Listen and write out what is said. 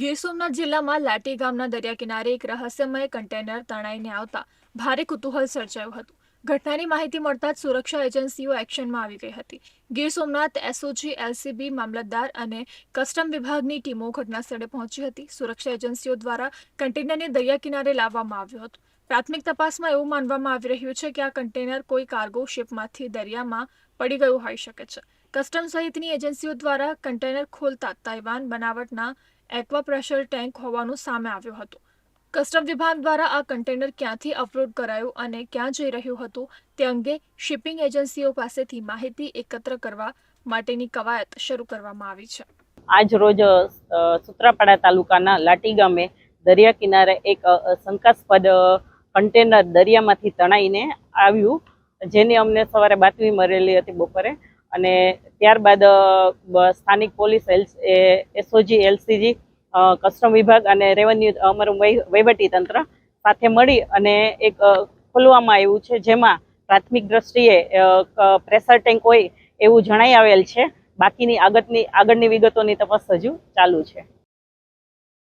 ગીર સોમનાથ જિલ્લામાં લાટી ગામના દરિયા કિનારે એક રહસ્યમય કન્ટેનર તણાઈને આવતા ભારે કુતૂહલ સર્જાયું હતું. ઘટનાની માહિતી મળતા જ સુરક્ષા એજન્સીઓ એક્શનમાં આવી ગઈ હતી. ગીર સોમનાથ એસઓજી, એલસીબી, મામલતદાર અને કસ્ટમ વિભાગની ટીમો ઘટના સ્થળે પહોંચી હતી. સુરક્ષા એજન્સીઓ દ્વારા કન્ટેનરને દરિયા કિનારે લાવવામાં આવ્યું હતું. પ્રાથમિક તપાસમાં એવું માનવામાં આવી રહ્યું છે કે આ કન્ટેનર કોઈ કાર્ગો શિપમાંથી દરિયામાં પડી ગયું હોઈ શકે છે. કસ્ટમ સહિતની એજન્સીઓ દ્વારા કન્ટેનર ખોલતા તાઇવાન બનાવટના એક્વા પ્રેશર ટેન્ક હોવાનું સામે આવ્યું હતું. કસ્ટમ વિભાગ દ્વારા આ કન્ટેનર ક્યાંથી અપલોડ કરાયું અને ક્યાં જઈ રહ્યું હતું તે અંગે શિપિંગ એજન્સીઓ પાસેથી માહિતી એકત્ર કરવા માટેની કવાયત શરૂ કરવામાં આવી છે. આજ રોજ સુત્રાપાડા તાલુકાના લાટી ગામે દરિયા કિનારે એક શંકાસ્પદ કન્ટેનર દરિયામાંથી તણાઈને આવ્યું, જેની અમને સવારે બાતમી મળેલી હતી બપોરે. અને ત્યારબાદ સ્થાનિક પોલીસ એસઓજી, એલસીજી કસ્ટમ વિભાગ અને રેવન્યુ, અમારું વહી- વહીવટી તંત્ર સાથે મળી અને એક ખોલવામાં આવ્યું છે જેમાં પ્રાથમિક દ્રષ્ટિએ પ્રેશર ટેન્ક હોય એવું જણાઈ આવેલ છે. બાકીની આગળની આગળની વિગતોની તપાસ હજુ ચાલુ છે.